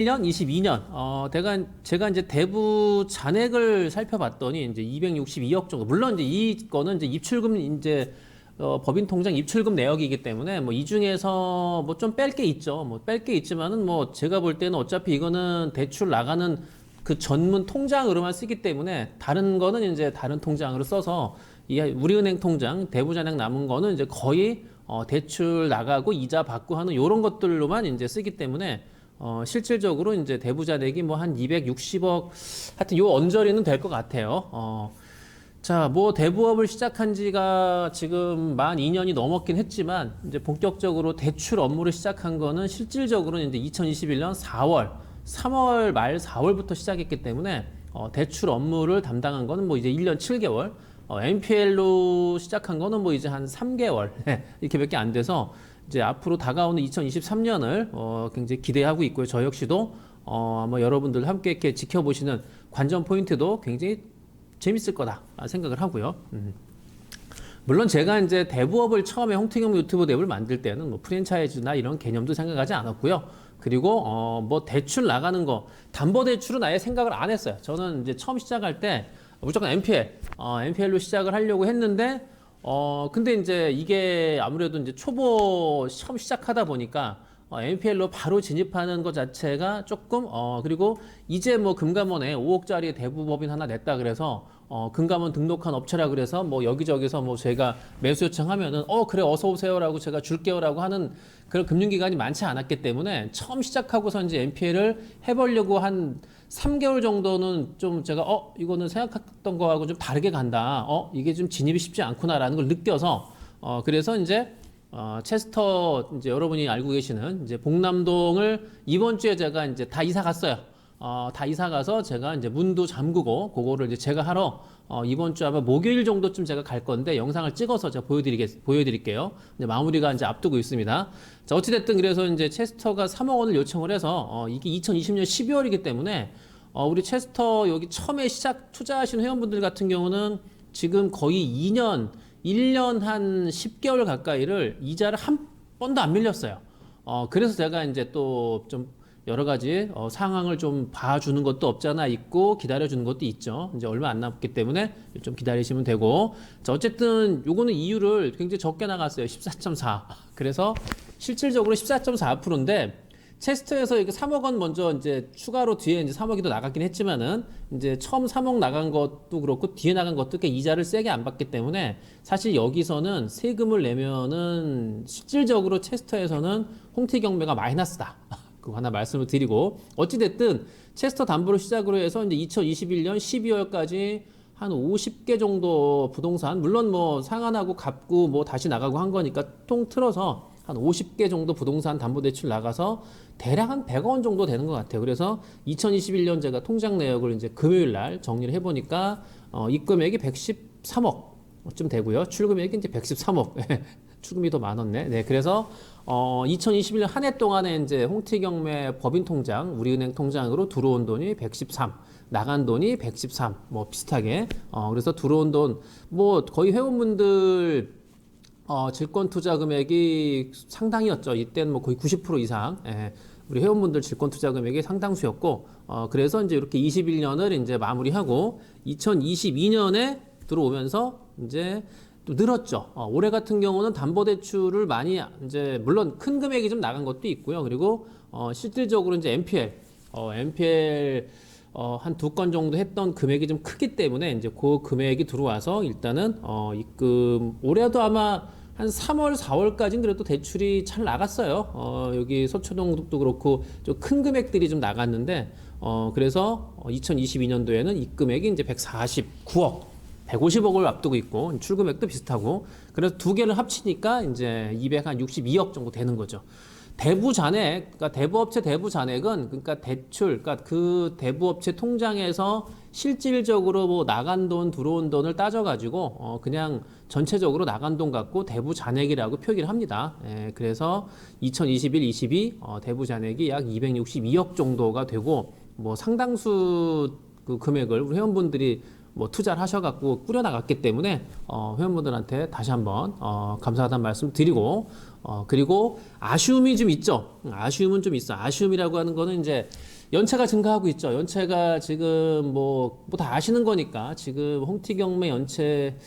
1년, 22년, 어, 제가, 제가 이제 대부 잔액을 살펴봤더니 이제 262억 정도. 물론 이제 이 거는 이제 입출금 이제 어, 법인 통장 입출금 내역이기 때문에 뭐 이 중에서 뭐 좀 뺄 게 있죠. 뭐 뺄 게 있지만은 뭐 제가 볼 때는 어차피 이거는 대출 나가는 그 전문 통장으로만 쓰기 때문에 다른 거는 이제 다른 통장으로 써서 이 우리은행 통장 대부 잔액 남은 거는 이제 거의 어, 대출 나가고 이자 받고 하는 요런 것들로만 이제 쓰기 때문에 어, 실질적으로 이제 대부 잔액이 뭐한 260억 하여튼 요 언저리는 될 것 같아요. 어, 자, 뭐 대부업을 시작한 지가 지금 만 2년이 넘었긴 했지만 이제 본격적으로 대출 업무를 시작한 거는 실질적으로는 이제 2021년 4월, 3월 말 4월부터 시작했기 때문에 어, 대출 업무를 담당한 거는 뭐 이제 1년 7개월, 어, NPL로 시작한 거는 뭐 이제 한 3개월 이렇게밖에 안 돼서 이제 앞으로 다가오는 2023년을 어, 굉장히 기대하고 있고요. 저 역시도 어, 아마 여러분들 함께 이렇게 지켜보시는 관전 포인트도 굉장히 재밌을 거다 생각을 하고요. 음. 물론 제가 이제 대부업을 처음에 홍태경 유튜브 앱을 만들 때는 뭐 프랜차이즈나 이런 개념도 생각하지 않았고요. 그리고 어 뭐 대출 나가는 거 담보 대출은 아예 생각을 안 했어요. 저는 이제 처음 시작할 때 무조건 NPL, 어 NPL로 시작을 하려고 했는데 어 근데 이제 이게 아무래도 이제 초보 처음 시작하다 보니까 어, NPL로 바로 진입하는 것 자체가 조금 어 그리고 이제 뭐 금감원에 5억짜리 대부법인 하나 냈다 그래서 어 금감원 등록한 업체라 그래서 뭐 여기저기서 뭐 제가 매수 요청하면은 어 그래 어서 오세요라고 제가 줄게요라고 하는 그런 금융기관이 많지 않았기 때문에 처음 시작하고서 이제 NPL을 해보려고 한 3개월 정도는 좀 제가 어 이거는 생각했던 거하고 좀 다르게 간다 어 이게 좀 진입이 쉽지 않구나라는 걸 느껴서 어 그래서 이제 어, 체스터 이제 여러분이 알고 계시는 이제 복남동을 이번 주에 제가 이제 다 이사 갔어요. 어, 다 이사 가서 제가 이제 문도 잠그고 그거를 이제 제가 하러 어, 이번 주 아마 목요일 정도쯤 제가 갈 건데 영상을 찍어서 제가 보여드리겠 보여드릴게요. 이제 마무리가 이제 앞두고 있습니다. 자 어찌됐든 그래서 이제 체스터가 3억 원을 요청을 해서 어, 이게 2020년 12월이기 때문에 어, 우리 체스터 여기 처음에 시작 투자하신 회원분들 같은 경우는 지금 거의 2년 1년 한 10개월 가까이를 이자를 한 번도 안 밀렸어요. 어, 그래서 제가 이제 또 좀 여러 가지 어, 상황을 좀 봐주는 것도 없잖아 있고 기다려주는 것도 있죠. 이제 얼마 안 남았기 때문에 좀 기다리시면 되고. 자, 어쨌든 요거는 이유를 굉장히 적게 나갔어요. 14.4. 그래서 실질적으로 14.4%인데 체스터에서 이게 3억 원 먼저 이제 추가로 뒤에 이제 3억이 더 나갔긴 했지만은 이제 처음 3억 나간 것도 그렇고 뒤에 나간 것도 꽤 이자를 세게 안 받기 때문에 사실 여기서는 세금을 내면은 실질적으로 체스터에서는 홍태 경매가 마이너스다. 그거 하나 말씀을 드리고 어찌됐든 체스터 담보를 시작으로 해서 이제 2021년 12월까지 한 50개 정도 부동산 물론 뭐 상한하고 갚고 뭐 다시 나가고 한 거니까 통 틀어서 한 50개 정도 부동산 담보대출 나가서 대략 한 100원 원 정도 되는 것 같아요. 그래서 2021년 제가 통장 내역을 이제 금요일 날 정리를 해보니까 어, 입금액이 113억 쯤 되고요. 출금액이 이제 113억. 출금이 더 많았네. 네, 그래서 어, 2021년 한 해 동안에 이제 홍티경매 법인 통장, 우리은행 통장으로 들어온 돈이 113, 나간 돈이 113, 뭐 비슷하게. 어, 그래서 들어온 돈, 뭐 거의 회원분들 어, 질권 투자 금액이 상당이었죠. 이때는 뭐 거의 90% 이상. 예, 우리 회원분들 질권 투자 금액이 상당수였고, 어, 그래서 이제 이렇게 21년을 이제 마무리하고 2022년에 들어오면서 이제 또 늘었죠. 어, 올해 같은 경우는 담보대출을 많이 이제 물론 큰 금액이 좀 나간 것도 있고요. 그리고 어, 실질적으로 이제 NPL, 어, NPL 어, 한 두 건 정도 했던 금액이 좀 크기 때문에 이제 그 금액이 들어와서 일단은 어, 입금 올해도 아마 한 3월, 4월까지는 그래도 대출이 잘 나갔어요. 어, 여기 서초동도 그렇고 좀 큰 금액들이 좀 나갔는데 어, 그래서 2022년도에는 입금액이 이제 149억 150억을 앞두고 있고 출금액도 비슷하고 그래서 두 개를 합치니까 이제 262억 정도 되는 거죠. 대부 잔액, 그러니까 대부업체 대부 잔액은 그러니까 대출, 그러니까 그 대부업체 통장에서 실질적으로 뭐 나간 돈, 들어온 돈을 따져가지고 어 그냥 전체적으로 나간 돈 갖고 대부 잔액이라고 표기를 합니다. 예, 그래서 2021, 22 어, 대부 잔액이 약 262억 정도가 되고 뭐 상당수 그 금액을 회원분들이 뭐 투자를 하셔갖고 꾸려나갔기 때문에 어, 회원분들한테 다시 한번 어, 감사하다는 말씀 드리고 어, 그리고 아쉬움이 좀 있죠. 음, 아쉬움은 좀 있어. 아쉬움이라고 하는 거는 이제 연체가 증가하고 있죠. 연체가 지금 뭐, 뭐 다 아시는 거니까 지금 홍티 경매 연체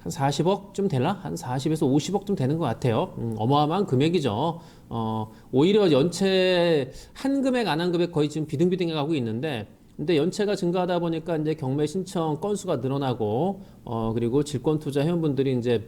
한 40억 좀 되나? 한 40에서 50억 좀 되는 것 같아요. 음, 어마어마한 금액이죠. 어, 오히려 연체 한 금액 안 한 금액 거의 지금 비등비등해 가고 있는데 근데 연체가 증가하다 보니까 이제 경매 신청 건수가 늘어나고 어, 그리고 질권 투자 회원분들이 이제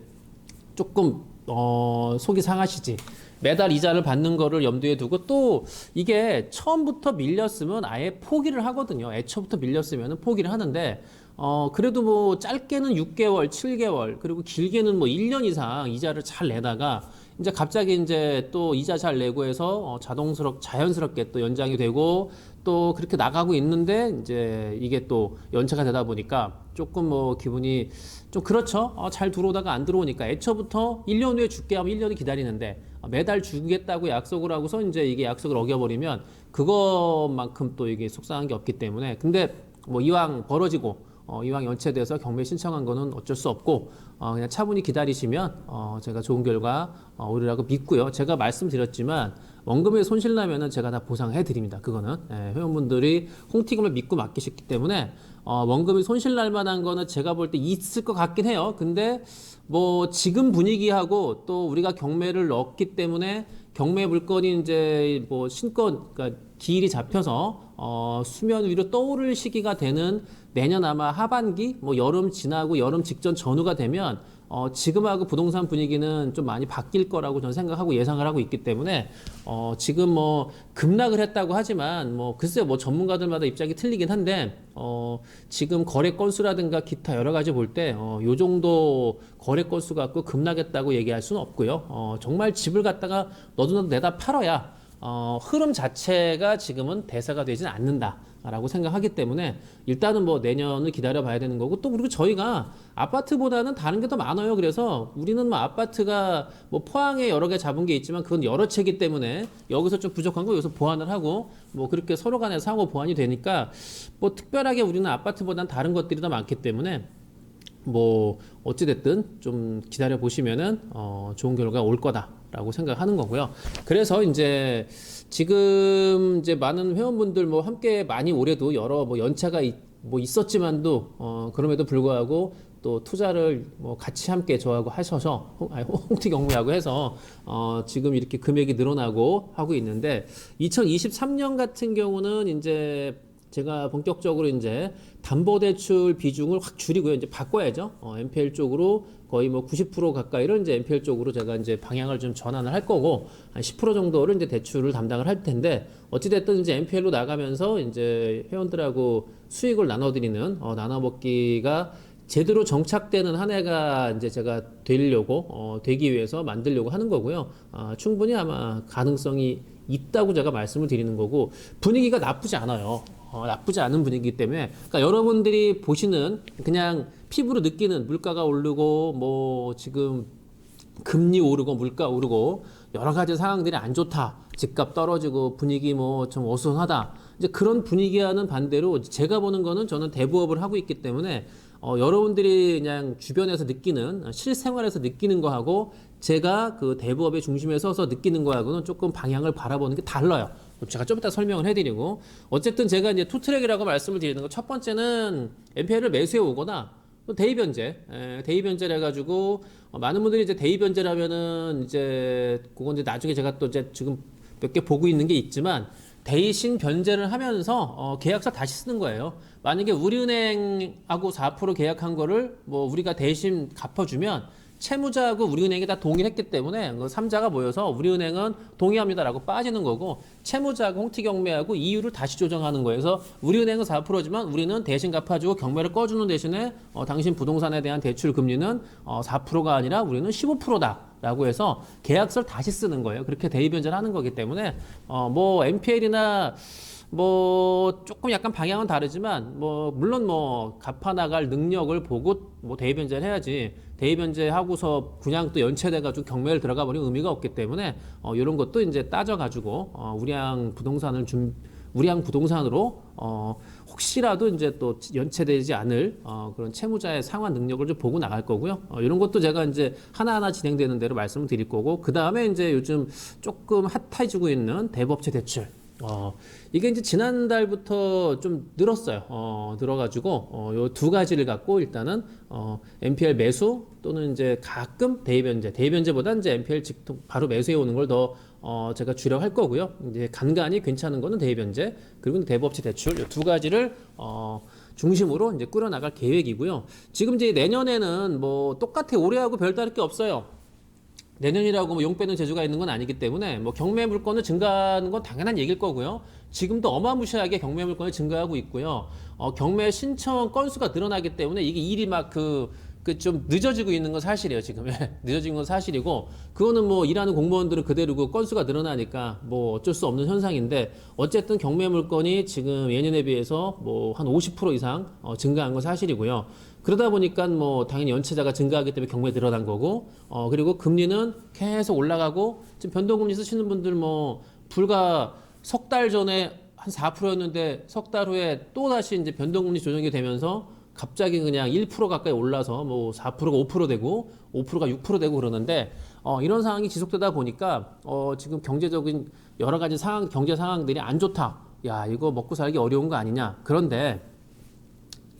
조금 어, 속이 상하시지. 매달 이자를 받는 거를 염두에 두고 또 이게 처음부터 밀렸으면 아예 포기를 하거든요. 애초부터 밀렸으면 포기를 하는데 어, 그래도 뭐 짧게는 6개월, 7개월, 그리고 길게는 뭐 1년 이상 이자를 잘 내다가 이제 갑자기 이제 또 이자 잘 내고 해서 어, 자동스럽, 자연스럽게 또 연장이 되고 또 그렇게 나가고 있는데 이제 이게 또 연체가 되다 보니까 조금 뭐 기분이 좀 그렇죠. 어, 잘 들어오다가 안 들어오니까 애초부터 1년 후에 줄게 하면 1년이 기다리는데 어, 매달 주겠다고 약속을 하고서 이제 이게 약속을 어겨버리면 그것만큼 또 이게 속상한 게 없기 때문에 근데 뭐 이왕 벌어지고 어, 이왕 연체돼서 경매 신청한 거는 어쩔 수 없고 어, 그냥 차분히 기다리시면 어, 제가 좋은 결과 어, 오리라고 믿고요. 제가 말씀드렸지만 원금에 손실 나면은 제가 다 보상해 드립니다. 그거는 예, 회원분들이 홍티금을 믿고 맡기셨기 때문에 어, 원금이 손실 날 만한 거는 제가 볼 때 있을 것 같긴 해요. 근데 뭐 지금 분위기하고 또 우리가 경매를 넣었기 때문에 경매 물건이 이제 뭐 신권 그러니까 기일이 잡혀서 어, 수면 위로 떠오를 시기가 되는 내년 아마 하반기 뭐 여름 지나고 여름 직전 전후가 되면 어, 지금하고 부동산 분위기는 좀 많이 바뀔 거라고 저는 생각하고 예상을 하고 있기 때문에 어, 지금 뭐 급락을 했다고 하지만 뭐 글쎄요 뭐 전문가들마다 입장이 틀리긴 한데 어, 지금 거래 건수라든가 기타 여러 가지 볼때 어, 요 정도 거래 건수 갖고 급락했다고 얘기할 수는 없고요. 어, 정말 집을 갖다가 너도 나도 내다 팔아야 어, 흐름 자체가 지금은 대사가 되진 않는다 라고 생각하기 때문에 일단은 뭐 내년을 기다려 봐야 되는 거고 또 그리고 저희가 아파트보다는 다른 게 더 많아요. 그래서 우리는 뭐 아파트가 뭐 포항에 여러 개 잡은 게 있지만 그건 여러 채기 때문에 여기서 좀 부족한 거 여기서 보완을 하고 뭐 그렇게 서로 간에 상호 보완이 되니까 뭐 특별하게 우리는 아파트보다는 다른 것들이 더 많기 때문에 뭐 어찌됐든 좀 기다려 보시면은 어 좋은 결과가 올 거다라고 생각하는 거고요. 그래서 이제 지금 이제 많은 회원분들 뭐 함께 많이 올해도 여러 뭐 연차가 있, 뭐 있었지만도 어 그럼에도 불구하고 또 투자를 뭐 같이 함께 저하고 하셔서 홍티 경매하고 해서 어 지금 이렇게 금액이 늘어나고 하고 있는데 2023년 같은 경우는 이제 제가 본격적으로 이제 담보대출 비중을 확 줄이고요. 이제 바꿔야죠. 어, NPL 쪽으로 거의 뭐 90% 가까이를 이제 NPL 쪽으로 제가 이제 방향을 좀 전환을 할 거고 한 10% 정도를 이제 대출을 담당을 할 텐데 어찌됐든 이제 NPL로 나가면서 이제 회원들하고 수익을 나눠드리는 어, 나눠먹기가 제대로 정착되는 한 해가 이제 제가 되려고 어, 되기 위해서 만들려고 하는 거고요. 아, 충분히 아마 가능성이 있다고 제가 말씀을 드리는 거고 분위기가 나쁘지 않아요. 어, 나쁘지 않은 분위기이기 때문에 그러니까 여러분들이 보시는 그냥 피부로 느끼는 물가가 오르고 뭐 지금 금리 오르고 물가 오르고 여러 가지 상황들이 안 좋다. 집값 떨어지고 분위기 뭐 좀 어수선하다. 이제 그런 분위기와는 반대로 제가 보는 거는 저는 대부업을 하고 있기 때문에 어, 여러분들이 그냥 주변에서 느끼는 어, 실생활에서 느끼는 거하고 제가 그 대부업의 중심에 서서 느끼는 거하고는 조금 방향을 바라보는 게 달라요. 제가 좀 이따 설명을 해드리고 어쨌든 제가 이제 투 트랙이라고 말씀을 드리는 거 첫 번째는 NPL을 매수해 오거나 또 대입 변제, 에, 대입 변제를 해가지고 어, 많은 분들이 이제 대입 변제라면은 이제 그건 이제 나중에 제가 또 이제 지금 몇 개 보고 있는 게 있지만 대신 변제를 하면서 어, 계약서 다시 쓰는 거예요. 만약에 우리은행하고 4% 계약한 거를 뭐 우리가 대신 갚아주면 채무자하고 우리은행이 다 동의했기 때문에 그 3자가 모여서 우리은행은 동의합니다라고 빠지는 거고 채무자하고 홍티경매하고 이유를 다시 조정하는. 그래서 우리은행은 4%지만 우리는 대신 갚아주고 경매를 꺼주는 대신에 어, 당신 부동산에 대한 대출 금리는 어, 4%가 아니라 우리는 15%다. 라고 해서 계약서를 다시 쓰는 거예요. 그렇게 대입 변제를 하는 거기 때문에 어, 뭐 NPL이나 뭐 조금 약간 방향은 다르지만 뭐 물론 뭐 갚아 나갈 능력을 보고 뭐 대입 변제를 해야지 대입 변제 하고서 그냥 또 연체돼 가지고 경매를 들어가 버리면 의미가 없기 때문에 어 이런 것도 이제 따져 가지고 어 우량 부동산을 준 우량 부동산으로 어, 혹시라도 이제 또 연체되지 않을 어, 그런 채무자의 상환 능력을 좀 보고 나갈 거고요. 어, 이런 것도 제가 이제 하나하나 진행되는 대로 말씀을 드릴 거고 그 다음에 이제 요즘 조금 핫해지고 있는 대법체 대출. 어, 이게 이제 지난달부터 좀 늘었어요. 어, 늘어가지고, 어, 요 두 가지를 갖고 일단은, 어, NPL 매수 또는 이제 가끔 대변제, 대변제보다 이제 NPL 직통 바로 매수해 오는 걸 더, 어, 제가 주력할 거고요. 이제 간간히 괜찮은 거는 대변제, 그리고 대법치 대출, 요 두 가지를, 어, 중심으로 이제 꾸려나갈 계획이고요. 지금 이제 내년에는 뭐 똑같아 올해하고 별 다를 게 없어요. 내년이라고 뭐 용 빼는 재주가 있는 건 아니기 때문에 뭐 경매 물건을 증가하는 건 당연한 얘기일 거고요. 지금도 어마무시하게 경매 물건이 증가하고 있고요. 어, 경매 신청 건수가 늘어나기 때문에 이게 일이 막그 그좀 늦어지고 있는 건 사실이에요 지금 예, 늦어진 건 사실이고 그거는 뭐 일하는 공무원들은 그대로고 건수가 늘어나니까 뭐 어쩔 수 없는 현상인데 어쨌든 경매 물건이 지금 예년에 비해서 뭐 한 50% 이상 어, 증가한 건 사실이고요 그러다 보니까 뭐 당연히 연체자가 증가하기 때문에 경매 늘어난 거고 어 그리고 금리는 계속 올라가고 지금 변동금리 쓰시는 분들 뭐 불과 석 달 전에 한 4%였는데 석 달 후에 또 다시 이제 변동금리 조정이 되면서 갑자기 그냥 1% 가까이 올라서 뭐 4%가 5% 되고 5%가 6% 되고 그러는데 어 이런 상황이 지속되다 보니까 어 지금 경제적인 여러 가지 상황 경제 상황들이 안 좋다. 야 이거 먹고 살기 어려운 거 아니냐. 그런데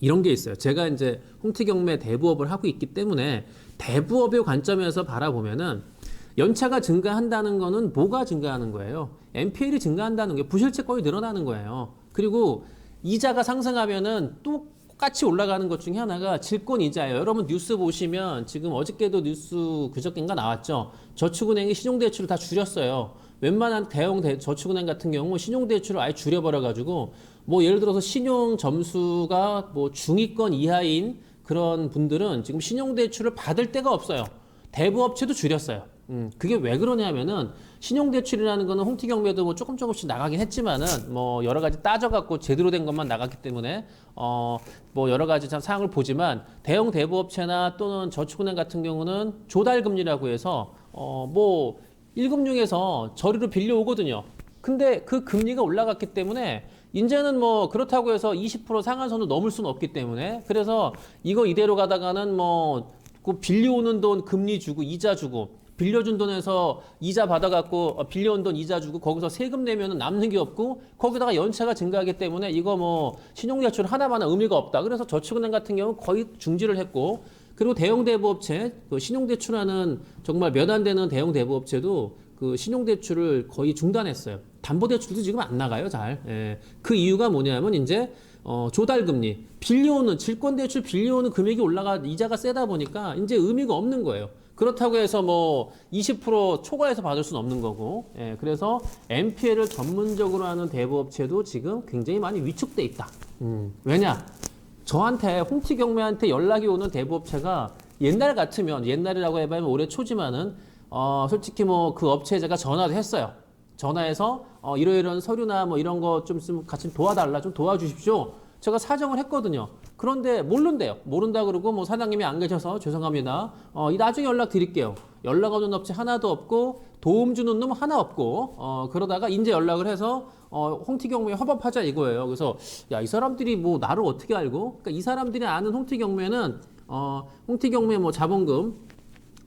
이런 게 있어요. 제가 이제 홍티 경매 대부업을 하고 있기 때문에 대부업의 관점에서 바라보면은 연차가 증가한다는 거는 뭐가 증가하는 거예요? NPL이 증가한다는 게 부실채권이 늘어나는 거예요. 그리고 이자가 상승하면은 또 똑같이 올라가는 것 중에 하나가 질권 이자예요. 여러분 뉴스 보시면 지금 어저께도 뉴스 그저께인가 나왔죠. 저축은행이 신용대출을 다 줄였어요. 웬만한 대형 대- 저축은행 같은 경우 신용대출을 아예 줄여버려가지고 뭐 예를 들어서 신용 점수가 뭐 중위권 이하인 그런 분들은 지금 신용대출을 받을 데가 없어요. 대부업체도 줄였어요. 음, 그게 왜 그러냐면은 신용대출이라는 거는 홍티경매도 뭐 조금 조금씩 나가긴 했지만은 뭐 여러 가지 따져갖고 제대로 된 것만 나갔기 때문에 어 뭐 여러 가지 참 사항을 보지만 대형 대부업체나 또는 저축은행 같은 경우는 조달금리라고 해서 어뭐 1금융에서 저리로 빌려오거든요. 근데 그 금리가 올라갔기 때문에 이제는 뭐 그렇다고 해서 20% 상한선을 넘을 수는 없기 때문에 그래서 이거 이대로 가다가는 뭐 그 빌려오는 돈 금리 주고 이자 주고 빌려준 돈에서 이자 받아갖고 어, 빌려온 돈 이자 주고 거기서 세금 내면은 남는 게 없고 거기다가 연체가 증가하기 때문에 이거 뭐 신용대출 하나만 의미가 없다. 그래서 저축은행 같은 경우 거의 중지를 했고 그리고 대형 대부업체 그 신용대출하는 정말 몇 안 되는 대형 대부업체도 그 신용대출을 거의 중단했어요. 담보대출도 지금 안 나가요, 잘. 예. 그 이유가 뭐냐면 이제 어, 조달금리, 빌려오는 질권대출 빌려오는 금액이 올라가 이자가 세다 보니까 이제 의미가 없는 거예요. 그렇다고 해서 뭐 20% 초과해서 받을 수는 없는 거고, 예, 그래서 NPL을 전문적으로 하는 대부업체도 지금 굉장히 많이 위축돼 있다. 음, 왜냐? 저한테 홍티 경매한테 연락이 오는 대부업체가 옛날 같으면 옛날이라고 해봐야 올해 초지만은 어 솔직히 뭐 그 업체에 제가 전화도 했어요. 전화해서 어 이러이러한 서류나 뭐 이런 거 좀 같이 도와달라 좀 도와주십시오. 제가 사정을 했거든요. 그런데 모른대요. 모른다 그러고 뭐 사장님이 안 계셔서 죄송합니다. 어, 이 나중에 연락 드릴게요. 연락 오는 업체 하나도 없고 도움 주는 놈 하나 없고 어, 그러다가 이제 연락을 해서 어, 홍티 경매 협업하자 이거예요. 그래서 야 이 사람들이 뭐 나를 어떻게 알고? 그러니까 이 사람들이 아는 홍티 경매는 어, 홍티 경매 뭐 자본금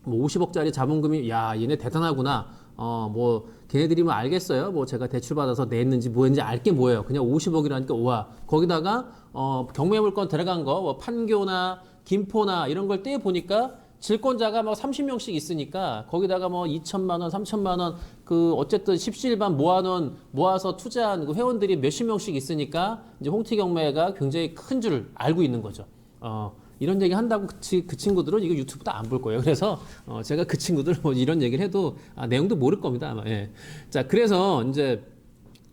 뭐 50억짜리 자본금이 야 얘네 대단하구나. 어뭐 걔네들이 뭐 알겠어요. 뭐 제가 대출 받아서 냈는지 뭐했는지 알게 뭐예요. 그냥 50억이라니까 우와. 거기다가 어 경매 물건 들어간 거 뭐 판교나 김포나 이런 걸 떼 보니까 질권자가 막 30명씩 있으니까 거기다가 뭐 2천만 원, 3천만 원 그 어쨌든 십시일반 모아놓은 모아서 투자한 그 회원들이 몇십 명씩 있으니까 이제 홍티 경매가 굉장히 큰 줄 알고 있는 거죠. 어 이런 얘기 한다고 그, 치- 그 친구들은 이거 유튜브도 안 볼 거예요. 그래서 어, 제가 그 친구들 뭐 이런 얘기를 해도 아, 내용도 모를 겁니다. 아마. 예. 자, 그래서 이제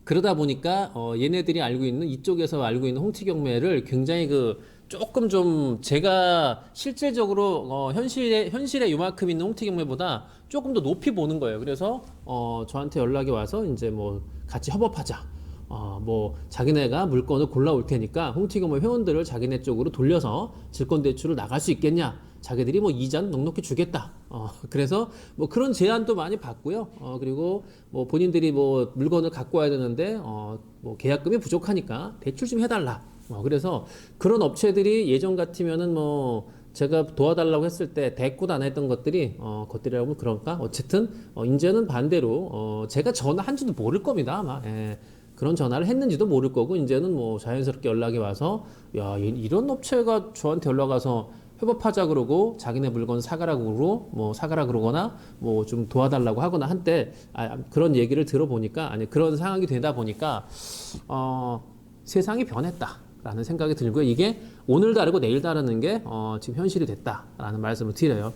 그러다 보니까 어, 얘네들이 알고 있는 이쪽에서 알고 있는 홍티 경매를 굉장히 그 조금 좀 제가 실질적으로 어, 현실에 현실에 요만큼 있는 홍티 경매보다 조금 더 높이 보는 거예요. 그래서 어, 저한테 연락이 와서 이제 뭐 같이 협업하자. 어, 뭐 자기네가 물건을 골라올 테니까 홍티경매 회원들을 자기네 쪽으로 돌려서 질권 대출을 나갈 수 있겠냐? 자기들이 뭐 이자는 넉넉히 주겠다. 어, 그래서 뭐 그런 제안도 많이 받고요. 어, 그리고 뭐 본인들이 뭐 물건을 갖고 와야 되는데 어, 뭐 계약금이 부족하니까 대출 좀 해달라. 어, 그래서 그런 업체들이 예전 같으면은 뭐 제가 도와달라고 했을 때 대꾸도 안 했던 것들이 어 것들이라고 그런가 어쨌든 어 이제는 반대로 어 제가 전화한지도 모를 겁니다 아마 예. 그런 전화를 했는지도 모를 거고 이제는 뭐 자연스럽게 연락이 와서 야 이- 이런 업체가 저한테 연락 와서 협업하자 그러고 자기네 물건 사가라 그러고 뭐 사가라 그러거나 뭐 좀 도와달라고 하거나 한때 아, 그런 얘기를 들어보니까 아니 그런 상황이 되다 보니까 어 세상이 변했다라는 생각이 들고요. 이게 오늘 다르고 내일 다르는 게 어, 지금 현실이 됐다라는 말씀을 드려요.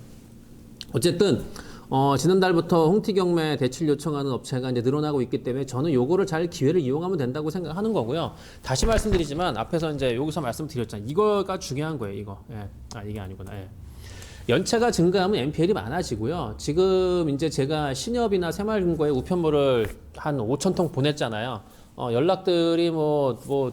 어쨌든 어, 지난달부터 홍티 경매 대출 요청하는 업체가 이제 늘어나고 있기 때문에 저는 요거를 잘 기회를 이용하면 된다고 생각하는 거고요. 다시 말씀드리지만 앞에서 이제 여기서 말씀드렸잖아요. 이거가 중요한 거예요. 이거. 예. 아 이게 아니구나. 예. 연체가 증가하면 NPL이 많아지고요. 지금 이제 제가 신협이나 새마을금고에 우편물을 한 5천 통 보냈잖아요. 어, 연락들이 뭐, 뭐,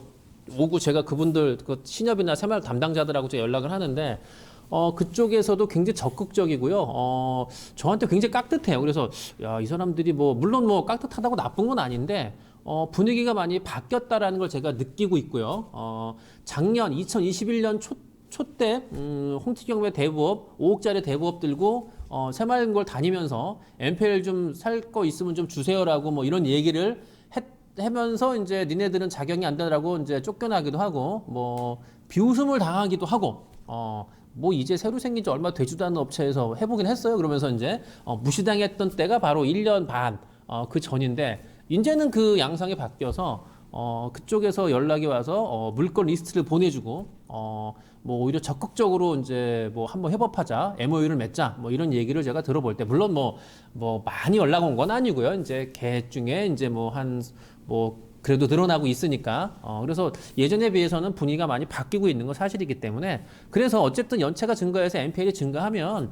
오고 제가 그분들, 그 신협이나 새마을 담당자들하고 연락을 하는데, 어, 그쪽에서도 굉장히 적극적이고요. 어, 저한테 굉장히 깍듯해요. 그래서, 야, 이 사람들이 뭐, 물론 뭐 깍듯하다고 나쁜 건 아닌데, 어, 분위기가 많이 바뀌었다라는 걸 제가 느끼고 있고요. 어, 작년 2021년 초, 초때 음, 홍티경매 대부업 5억짜리 대부업 들고 어, 새마을금 걸 다니면서 MPL 좀 살 거 있으면 좀 주세요라고 뭐 이런 얘기를 했, 하면서 이제 니네들은 자격이 안 되라고 이제 쫓겨나기도 하고 뭐 비웃음을 당하기도 하고 어, 뭐 이제 새로 생긴 지 얼마 되지도 않은 업체에서 해보긴 했어요. 그러면서 이제 어, 무시당했던 때가 바로 1년 반 어, 그 전인데 이제는 그 양상이 바뀌어서 어, 그쪽에서 연락이 와서 어, 물건 리스트를 보내주고 어, 뭐 오히려 적극적으로 이제 뭐 한번 협업하자 MOU를 맺자 뭐 이런 얘기를 제가 들어볼 때 물론 뭐 뭐 많이 연락 온 건 아니고요 이제 개 중에 이제 뭐 한 뭐 그래도 늘어나고 있으니까 어 그래서 예전에 비해서는 분위기가 많이 바뀌고 있는 건 사실이기 때문에 그래서 어쨌든 연체가 증가해서 NPL이 증가하면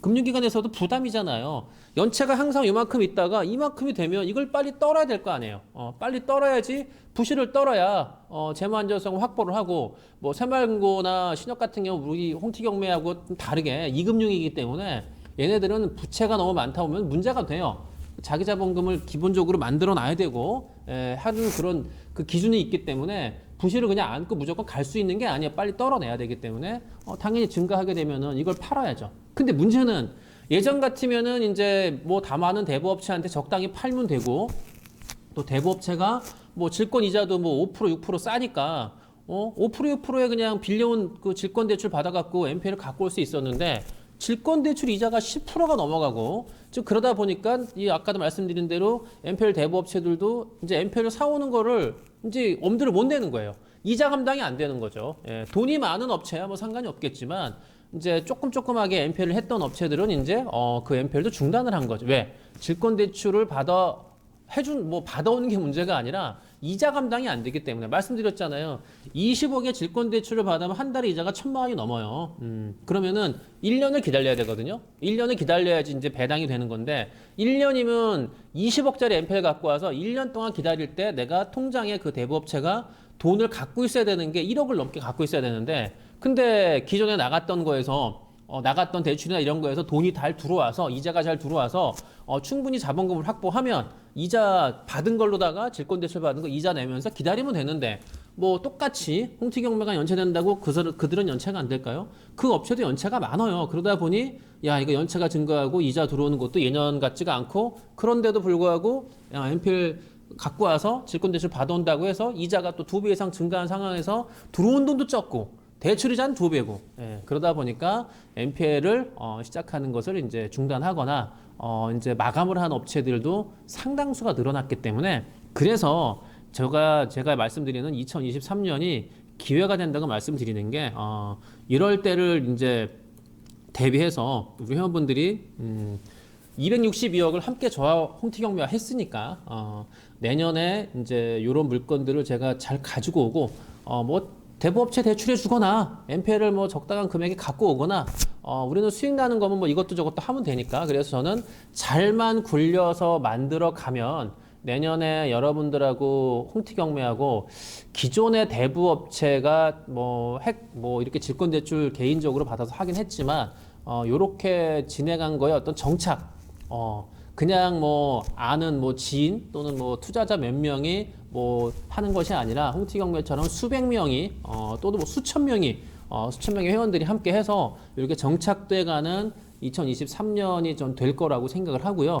금융기관에서도 부담이잖아요. 연체가 항상 이만큼 있다가 이만큼이 되면 이걸 빨리 떨어야 될 거 아니에요. 어, 빨리 떨어야지 부실을 떨어야 어, 재무 안전성 확보를 하고 뭐 새마을금고나 신협 같은 경우 우리 홍티경매하고 좀 다르게 이금융이기 때문에 얘네들은 부채가 너무 많다 보면 문제가 돼요. 자기 자본금을 기본적으로 만들어 놔야 되고 에, 하는 그런 그 기준이 있기 때문에 부실을 그냥 안고 무조건 갈 수 있는 게 아니야. 빨리 떨어내야 되기 때문에 어, 당연히 증가하게 되면은 이걸 팔아야죠. 근데 문제는 예전 같으면은 이제 뭐다 많은 대부업체한테 적당히 팔면 되고 또 대부업체가 뭐 질권 이자도 뭐 5% 6% 싸니까 어 5% 6%에 그냥 빌려온 그 질권 대출 받아갖고 NPL을 갖고 올 수 있었는데 질권 대출 이자가 10%가 넘어가고 즉 그러다 보니까 이 아까도 말씀드린 대로 NPL 대부업체들도 이제 NPL을 사오는 거를 이제 엄두를 못 내는 거예요. 이자 감당이 안 되는 거죠. 예, 돈이 많은 업체야 뭐 상관이 없겠지만 이제 조금 조금하게 NPL을 했던 업체들은 이제 어, 그 NPL도 중단을 한 거죠. 왜? 질권 대출을 받아 해준 뭐 받아오는 게 문제가 아니라 이자 감당이 안 되기 때문에 말씀드렸잖아요. 20억의 질권 대출을 받으면 한 달에 이자가 천만 원이 넘어요. 음, 그러면은 1년을 기다려야 되거든요. 1년을 기다려야지 이제 배당이 되는 건데 1년이면 20억짜리 NPL 갖고 와서 1년 동안 기다릴 때 내가 통장에 그 대부업체가 돈을 갖고 있어야 되는 게 1억을 넘게 갖고 있어야 되는데 근데 기존에 나갔던 거에서 어, 나갔던 대출이나 이런 거에서 돈이 잘 들어와서 이자가 잘 들어와서 어, 충분히 자본금을 확보하면 이자 받은 걸로다가 질권 대출 받은 거 이자 내면서 기다리면 되는데 뭐 똑같이 홍티 경매가 연체된다고 그, 사- 그들은 연체가 안 될까요? 그 업체도 연체가 많아요. 그러다 보니 야 이거 연체가 증가하고 이자 들어오는 것도 예년 같지가 않고 그런데도 불구하고 야 NPL 갖고 와서 질권 대출 받아온다고 해서 이자가 또 두 배 이상 증가한 상황에서 들어온 돈도 적고 대출이자는 두 배고. 예, 그러다 보니까 NPL을 어, 시작하는 것을 이제 중단하거나 어, 이제 마감을 한 업체들도 상당수가 늘어났기 때문에 그래서 제가 제가 말씀드리는 2023년이 기회가 된다고 말씀드리는 게 어, 이럴 때를 이제 대비해서 우리 회원분들이 음, 262억을 함께 저와 홍티경매와 했으니까 어, 내년에 이제 이런 물건들을 제가 잘 가지고 오고 어, 뭐 대부업체 대출해 주거나 NPL을 뭐 적당한 금액에 갖고 오거나 어, 우리는 수익 나는 거면 뭐 이것도 저것도 하면 되니까. 그래서 저는 잘만 굴려서 만들어 가면 내년에 여러분들하고 홍티 경매하고 기존의 대부 업체가 뭐 핵뭐 이렇게 질권 대출 개인적으로 받아서 하긴 했지만 어 요렇게 진행한 거에 어떤 정착 어 그냥 뭐 아는 뭐 지인 또는 뭐 투자자 몇 명이 뭐 하는 것이 아니라 홍티경매처럼 수백 명이 어 또는 뭐 수천 명이 어 수천 명의 회원들이 함께 해서 이렇게 정착돼 가는 2023년이 좀 될 거라고 생각을 하고요.